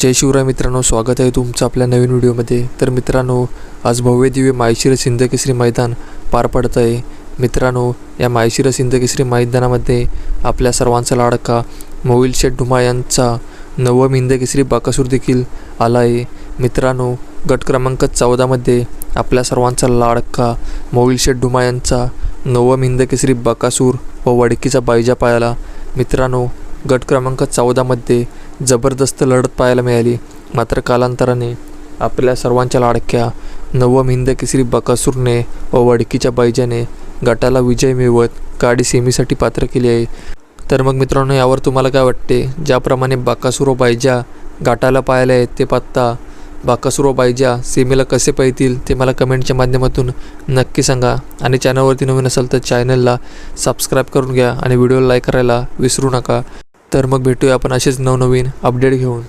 जय शिवराय मित्रांनो स्वागत आहे तुमचं आपल्या नवीन व्हिडिओमध्ये. तर मित्रांनो आज भव्य दिव्य मायशिर सिंधकेसरी मैदान पार पडत आहे मित्रांनो या मायशिर सिंधकेसरी मैदानामध्ये आपल्या सर्वांचा लाडका मोविल शेठ ढुमा यांचा नवम हिंदकेसरी बाकासूर देखील आला आहे मित्रांनो गट क्रमांक चौदामध्ये आपल्या सर्वांचा लाडका मोविल शेठ ढुमा यांचा नवम हिंदकेसरी बाकासूर व वडकीचा बायजा पायाला. मित्रांनो गट क्रमांक चौदामध्ये जबरदस्त लढत पाहायला मिळाली. मात्र कालांतराने आपल्या सर्वांच्या लाडक्या नवम हिंद केसरी बकासूरने व वडकीच्या बैजाने गटाला विजय मिळवत गाडी सेमीसाठी पात्र केली आहे. तर मग मित्रांनो यावर तुम्हाला काय वाटते? ज्याप्रमाणे बाकासूर व बायजा गाटाला पाहायला आहेत ते पत्ता बाकासूर व बायजा सेमीला कसे पाहतील ते मला कमेंटच्या माध्यमातून नक्की सांगा. आणि चॅनलवरती नवीन असाल तर चॅनलला सबस्क्राईब करून घ्या आणि व्हिडिओला लाईक करायला विसरू नका. तर मग भेटूया आपण असेच नवनवीन अपडेट घेऊन.